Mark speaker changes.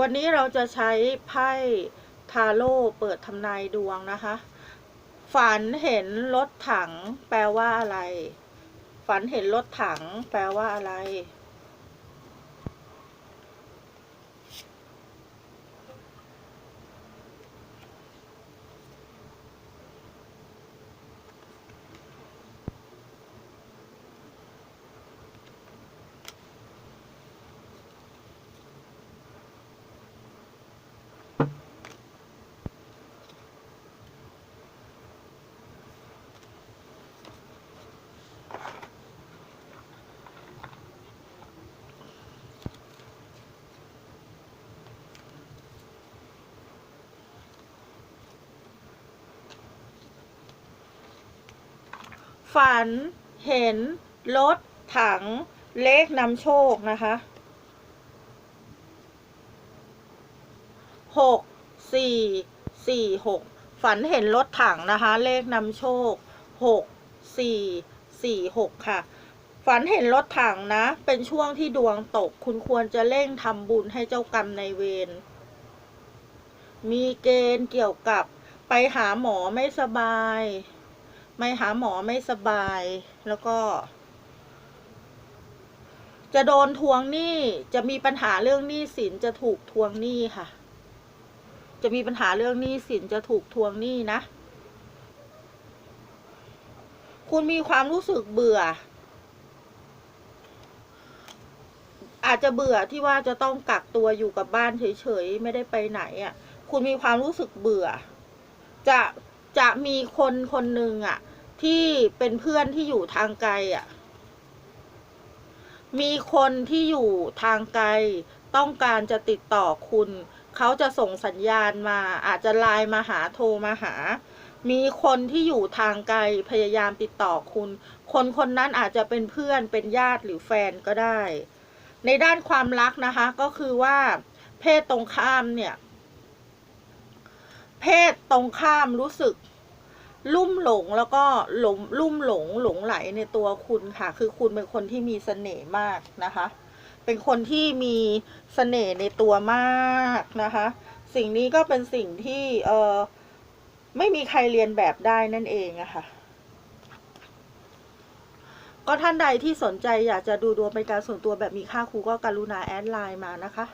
Speaker 1: วันนี้เราจะใช้ไพ่ทาโร่เปิดทำนายดวงนะคะ ฝันเห็นรถถังแปลว่าอะไร ฝันเห็นรถถังแปลว่าอะไร ฝันเห็นรถถังเลขนำโชคนะคะหกสี่สี่หกฝันเห็นรถถังนะคะ เลขนำโชคหกสี่สี่หกค่ะ ฝันเห็นรถถังนะ เป็นช่วงที่ดวงตก คุณควรจะเร่งทำบุญให้เจ้ากรรมในเวร มีเกณฑ์เกี่ยวกับไปหาหมอไม่สบาย ไม่หาหมอไม่สบายแล้วก็ จะโดนทวงหนี้จะมีปัญหาเรื่องหนี้สินจะถูกทวงหนี้ค่ะ จะมีปัญหาเรื่องหนี้สินจะถูกทวงหนี้นะ คุณมีความรู้สึกเบื่อ อาจจะเบื่อที่ว่าจะต้องกักตัวอยู่กับบ้านเฉยๆไม่ได้ไปไหนอะ คุณมีความรู้สึกเบื่อ จะจะมีคนคนหนึ่งอะ ที่เป็นเพื่อนที่อยู่ทางไกลอะ มีคนที่อยู่ทางไกล ต้องการจะติดต่อคุณ เขาจะส่งสัญญาณมา อาจจะไลน์มาหาโทรมาหา มีคนที่อยู่ทางไกลพยายามติดต่อคุณ คนคนนั้นอาจจะเป็นเพื่อนเป็นญาติหรือแฟนก็ได้ ในด้านความรักนะคะ ก็คือว่า เพศตรงข้ามเนี่ย เพศตรงข้ามรู้สึก ลุ่มหลงแล้วก็หลงลุ่มหลงหลงไหลในตัวคุณค่ะ คือคุณเป็นคนที่มีเสน่ห์มากนะคะ เป็นคนที่มีเสน่ห์ในตัวมากนะคะ สิ่งนี้ก็เป็นสิ่งที่เออไม่มีใครเรียนแบบได้นั่นเองอะค่ะ ก็ท่านใดที่สนใจอยากจะดูดวงเป็นการส่วนตัวแบบมีค่าครูก็กรุณาแอดไลน์มานะคะ